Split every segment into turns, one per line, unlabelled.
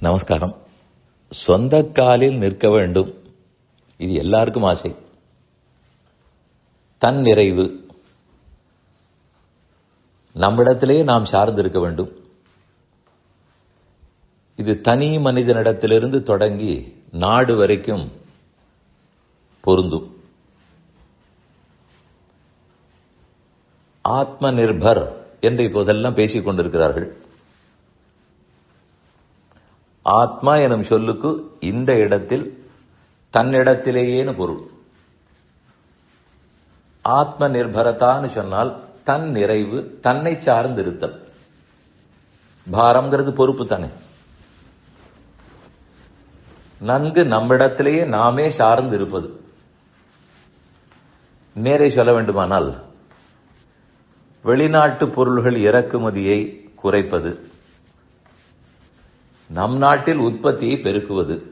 நமஸ்காரம். சொந்த காலில் நிற்க வேண்டும். இது எல்லாருக்கும் ஆசை. தன் நிறைவு. நம்மிடத்திலேயே நாம் சார்ந்திருக்க வேண்டும். இது தனி மனிதனிடத்திலிருந்து தொடங்கி நாடு வரைக்கும் பொருந்தும். ஆத்ம நிர்பர் என்று இப்போதெல்லாம் பேசிக் கொண்டிருக்கிறார்கள் ஆத்மா எனும் சொல்லுக்கு இந்த இடத்தில் தன்னிடத்திலேயேன்னு பொருள். ஆத்ம நிர்பரதான்னு சொன்னால் தன் நிறைவு தன்னை சார்ந்திருத்தல். பாரம்ங்கிறது பொறுப்பு தானே. நன்கு நம்மிடத்திலேயே நாமே சார்ந்து இருப்பது நேரே சொல்ல வேண்டுமானால் வெளிநாட்டு பொருள்கள் இறக்குமதியை குறைப்பது நம் நாட்டில் உற்பத்தியை பெருக்குவது.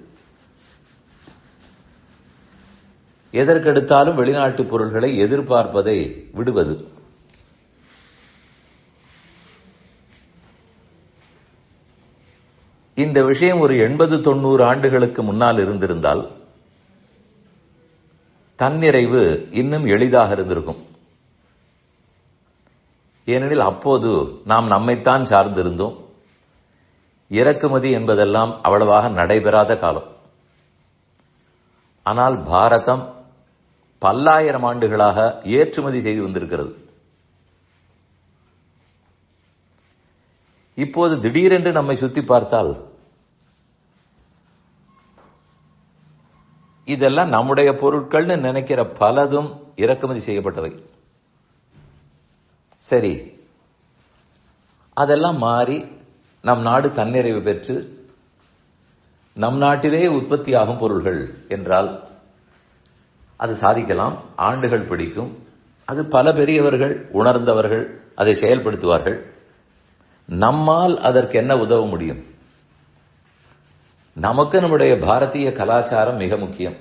எதற்கெடுத்தாலும் வெளிநாட்டு பொருள்களை எதிர்பார்ப்பதை விடுவது. இந்த விஷயம் ஒரு எண்பது தொண்ணூறு ஆண்டுகளுக்கு முன்னால் இருந்திருந்தால் தன்னிறைவு இன்னும் எளிதாக இருந்திருக்கும். ஏனெனில் அப்போது நாம் நம்மைத்தான் சார்ந்திருந்தோம். இறக்குமதி என்பதெல்லாம் அவ்வளவாக நடைபெறாத காலம். ஆனால் பாரதம் பல்லாயிரம் ஆண்டுகளாக ஏற்றுமதி செய்து வந்திருக்கிறது. இப்போது திடீரென்று நம்மை சுத்தி பார்த்தால் இதெல்லாம் நம்முடைய பொருட்கள்னு நினைக்கிற பலதும் இறக்குமதி செய்யப்பட்டவை. சரி அதெல்லாம் மாறி நம் நாடு தன்னிறைவு பெற்று நம் நாட்டிலே உற்பத்தியாகும் பொருள்கள் என்றால் அது சாதிக்கலாம் ஆண்டுகள் பிடிக்கும். அது பல பெரியவர்கள் உணர்ந்தவர்கள் அதை செயல்படுத்துவார்கள். நம்மால் அதற்கு என்ன உதவ முடியும்? நமக்கு நம்முடைய பாரதிய கலாச்சாரம் மிக முக்கியம்.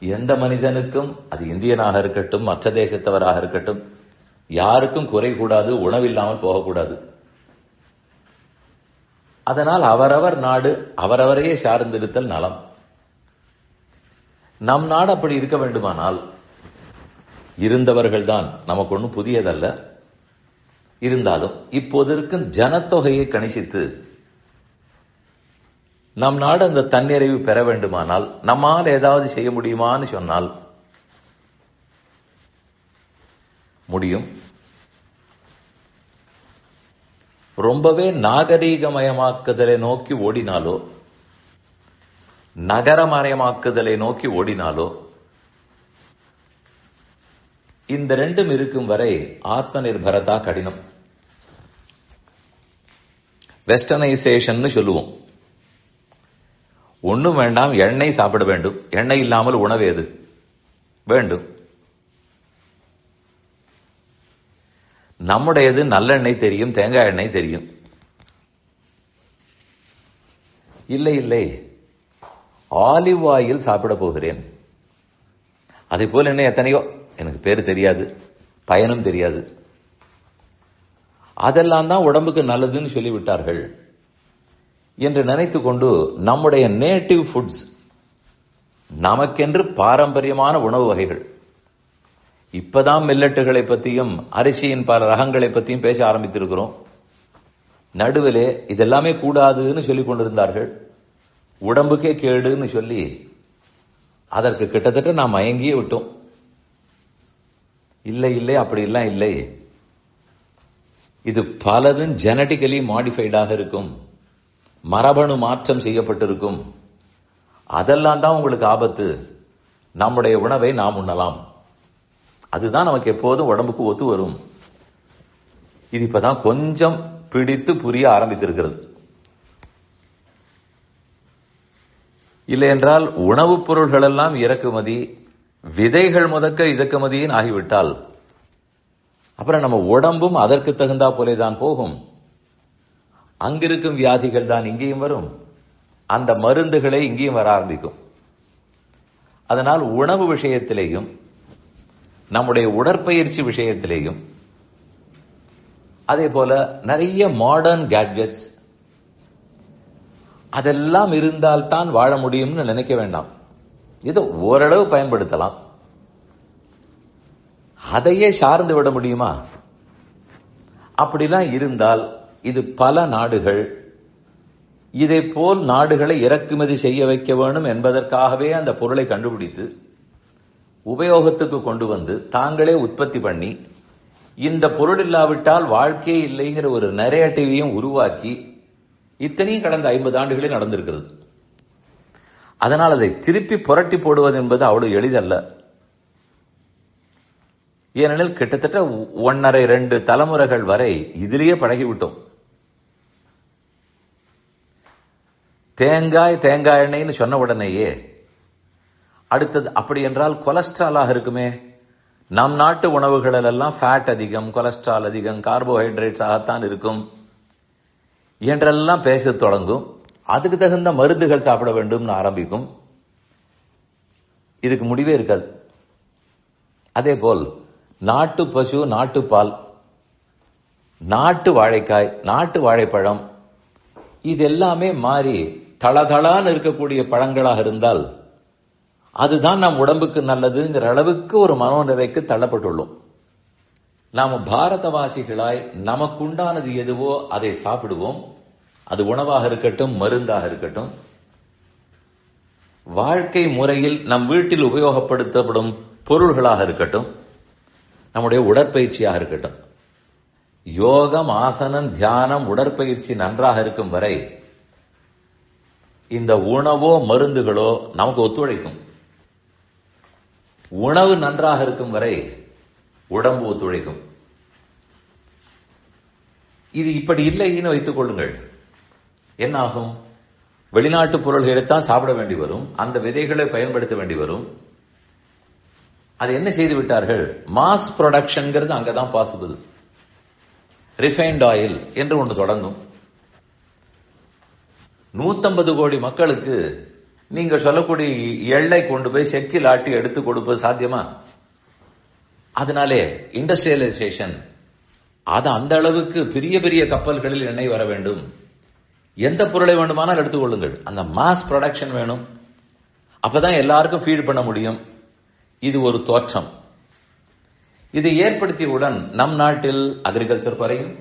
எந்த மனிதனுக்கும் அது இந்தியனாக இருக்கட்டும் மற்ற தேசத்தவராக இருக்கட்டும் யாருக்கும் குறை கூடாது உணவில்லாமல் போகக்கூடாது. அதனால் அவரவர் நாடு அவரவரையே சார்ந்திருத்தல் நலம். நம் நாடு அப்படி இருக்க வேண்டுமானால் இருந்தவர்கள்தான் நமக்கு ஒன்றும் புதியதல்ல. இருந்தாலும் இப்போது இருக்கும் ஜனத்தொகையை கணிசித்து நம் நாடு அந்த தன்னிறைவு பெற வேண்டுமானால் நம்மால் ஏதாவது செய்ய முடியுமான்னு சொன்னால் முடியும். ரொம்பவே நாகரீகமயமாக்குதலை நோக்கி ஓடினாலோ நகரமயமாக்குதலை நோக்கி ஓடினாலோ இந்த ரெண்டும் இருக்கும் வரை ஆத்ம நிர்பரதா கடினம். வெஸ்டர்னைசேஷன் சொல்லுவோம். ஒன்றும் வேண்டாம் எண்ணெய் சாப்பிட வேண்டும். எண்ணெய் இல்லாமல் உணவு எது? வேண்டும். நம்முடையது நல்லெண்ணெய் தெரியும் தேங்காய் எண்ணெய் தெரியும். இல்லை இல்லை. ஆலிவ் ஆயில் சாப்பிட போகிறேன். அதே போல் என்ன எத்தனையோ எனக்கு பேர் தெரியாது பயனும் தெரியாது. அதெல்லாம் தான் உடம்புக்கு நல்லதுன்னு சொல்லிவிட்டார்கள் என்று நினைத்து கொண்டு நம்முடைய நேட்டிவ் ஃபுட்ஸ் நமக்கென்று பாரம்பரியமான உணவு வகைகள் இப்பதான் மில்லட்டுகளை பற்றியும் அரிசியின் பல ரகங்களை பற்றியும் பேச ஆரம்பித்திருக்கிறோம். நடுவிலே இதெல்லாமே கூடாதுன்னு சொல்லிக் கொண்டிருந்தார்கள். உடம்புக்கே கேடுன்னு சொல்லி அதற்கு கிட்டத்தட்ட நாம் மயங்கியே விட்டோம். இல்லை இல்லை அப்படி எல்லாம் இல்லை. இது பலதும் ஜெனட்டிக்கலி மாடிஃபைடாக இருக்கும். மரபணு மாற்றம் செய்யப்பட்டிருக்கும். அதெல்லாம் தான் உங்களுக்கு ஆபத்து. நம்முடைய உணவை நாம் உண்ணலாம். அதுதான் நமக்கு எப்போதும் உடம்புக்கு ஒத்து வரும். இது இப்பதான் கொஞ்சம் பிடித்து புரிய ஆரம்பித்திருக்கிறது. இல்லை என்றால் உணவுப் பொருள்கள் எல்லாம் இறக்குமதி விதைகள் முதக்க இறக்குமதியின் ஆகிவிட்டால் அப்புறம் நம்ம உடம்பும் அதற்கு தகுந்தா போலே தான் போகும். அங்கிருக்கும் வியாதிகள் தான் இங்கேயும் வரும். அந்த மருந்துகளை இங்கேயும் வர ஆரம்பிக்கும். அதனால் உணவு விஷயத்திலேயும் நம்முடைய உடற்பயிற்சி விஷயத்திலேயும் அதே போல நிறைய மாடர்ன் கேட்ஜெட்ஸ் அதெல்லாம் இருந்தால்தான் வாழ முடியும்னு நினைக்க வேண்டாம். இது ஓரளவு பயன்படுத்தலாம். அதையே சார்ந்து விட முடியுமா? அப்படிலாம் இருந்தால் இது பல நாடுகள் இதை போல் நாடுகளை இறக்குமதி செய்ய வைக்க வேணும் என்பதற்காகவே அந்த பொருளை கண்டுபிடித்து உபயோகத்துக்கு கொண்டு வந்து தாங்களே உற்பத்தி பண்ணி இந்த பொருள் இல்லாவிட்டால் வாழ்க்கையே இல்லைங்கிற ஒரு நரேட்டிவையும் உருவாக்கி இத்தனையும் கடந்த ஐம்பது ஆண்டுகளில் நடந்திருக்கிறது. அதனால் அதை திருப்பி புரட்டி போடுவது என்பது அவ்வளவு எளிதல்ல. ஏனெனில் கிட்டத்தட்ட ஒன்னரை ரெண்டு தலைமுறைகள் வரை இதிலேயே பழகிவிட்டோம். தேங்காய் தேங்காய் எண்ணெய்னு சொன்ன உடனேயே அடுத்தது அப்படி என்றால் கொலஸ்ட்ராலாக இருக்குமே? நம் நாட்டு உணவுகளில் எல்லாம் ஃபேட் அதிகம் கொலஸ்ட்ரால் அதிகம் கார்போஹைட்ரேட்ஸ் ஆகத்தான் இருக்கும். என்றெல்லாம் பேச தொடங்கும். அதுக்கு தகுந்த மருந்துகள் சாப்பிட வேண்டும்னு ஆரம்பிக்கும். இதுக்கு முடிவே இருக்காது. அதே போல் நாட்டு பசு நாட்டு பால் நாட்டு வாழைக்காய் நாட்டு வாழைப்பழம் இது எல்லாமே மாறி தளதளான்னு இருக்கக்கூடிய பழங்களாக இருந்தால் அதுதான் நம் உடம்புக்கு நல்லதுங்கிற அளவுக்கு ஒரு மனோநிலைக்கு தள்ளப்பட்டுள்ளோம். நாம் பாரதவாசிகளாய் நமக்குண்டானது எதுவோ அதை சாப்பிடுவோம். அது உணவாக இருக்கட்டும் மருந்தாக இருக்கட்டும். வாழ்க்கை முறையில் நம் வீட்டில் உபயோகப்படுத்தப்படும் பொருள்களாக இருக்கட்டும் நம்முடைய உடற்பயிற்சியாக இருக்கட்டும். யோகம் ஆசனம் தியானம் உடற்பயிற்சி நன்றாக இருக்கும் வரை இந்த உணவோ மருந்துகளோ நமக்கு ஒத்துழைக்கும். உணவு நன்றாக இருக்கும் வரை உடம்பு ஒத்துழைக்கும். இது இப்படி இல்லைன்னு வைத்துக் கொள்ளுங்கள். என்ன ஆகும் வெளிநாட்டு பொருள்களை தான் சாப்பிட வேண்டி வரும். அந்த விதைகளை பயன்படுத்த வேண்டி வரும். அது என்ன செய்து விட்டார்கள்? மாஸ் ப்ரொடக்ஷன்ங்கிறது அங்கதான் பாசிபிள் ரிஃபைன்ட் ஆயில் என்று ஒன்று தொடங்கும். நூத்தம்பது கோடி மக்களுக்கு நீங்க சொல்லக்கூடிய எள்ளை கொண்டு போய் செக்கில் ஆட்டி எடுத்து கொடுப்பது சாத்தியமா? அதனாலே இண்டஸ்ட்ரியலைசேஷன் அது அந்த அளவுக்கு பெரிய பெரிய கப்பல்களில் எண்ணெய் வர வேண்டும். எந்த பொருளை வேண்டுமானால் எடுத்துக்கொள்ளுங்கள். அந்த மாஸ் ப்ரொடக்ஷன் வேணும். அப்பதான் எல்லாருக்கும் ஃபீட் பண்ண முடியும். இது ஒரு தோற்றம். இதை ஏற்படுத்தியவுடன் நம் நாட்டில் அக்ரிகல்ச்சர் குறையும்.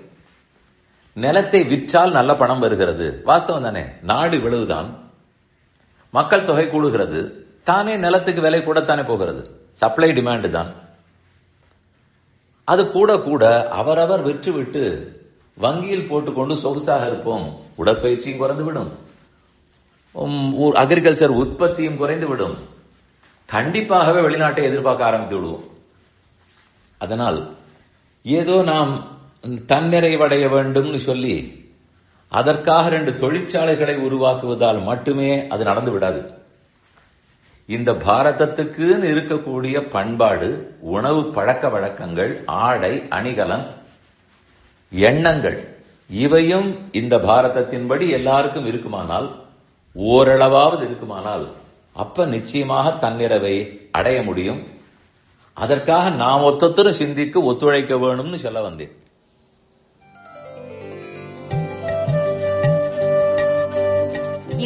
நிலத்தை விற்றால் நல்ல பணம் வருகிறது. வாஸ்தவம் தானே? நாடு இவ்வளவுதான் மக்கள் தொகை கூடுகிறது. தானே நிலத்துக்கு விலை கூடத்தானே போகிறது. சப்ளை டிமாண்ட் தான். அது கூட கூட அவரவர் விற்று விட்டு வங்கியில் போட்டுக்கொண்டு சொகுசாக இருப்போம். உடற்பயிற்சியும் குறைந்து விடும். அக்ரிகல்ச்சர் உற்பத்தியும் குறைந்து விடும். கண்டிப்பாகவே வெளிநாட்டை எதிர்பார்க்க ஆரம்பித்து விடுவோம். அதனால் ஏதோ நாம் தன்னிறைவடைய வேண்டும்னு சொல்லி அதற்காக ரெண்டு தொழிற்சாலைகளை உருவாக்குவதால் மட்டுமே அது நடந்து விடாது. இந்த பாரதத்துக்குன்னு இருக்கக்கூடிய பண்பாடு உணவு பழக்க வழக்கங்கள் ஆடை அணிகலன் எண்ணங்கள் இவையும் இந்த பாரதத்தின்படி எல்லாருக்கும் இருக்குமானால் ஓரளவாவது இருக்குமானால் அப்ப நிச்சயமாக தன்னிறவை அடைய முடியும். அதற்காக நாம் ஒத்தொத்தரும் சிந்திக்கு ஒத்துழைக்க வேணும்னு சொல்ல வந்தேன்.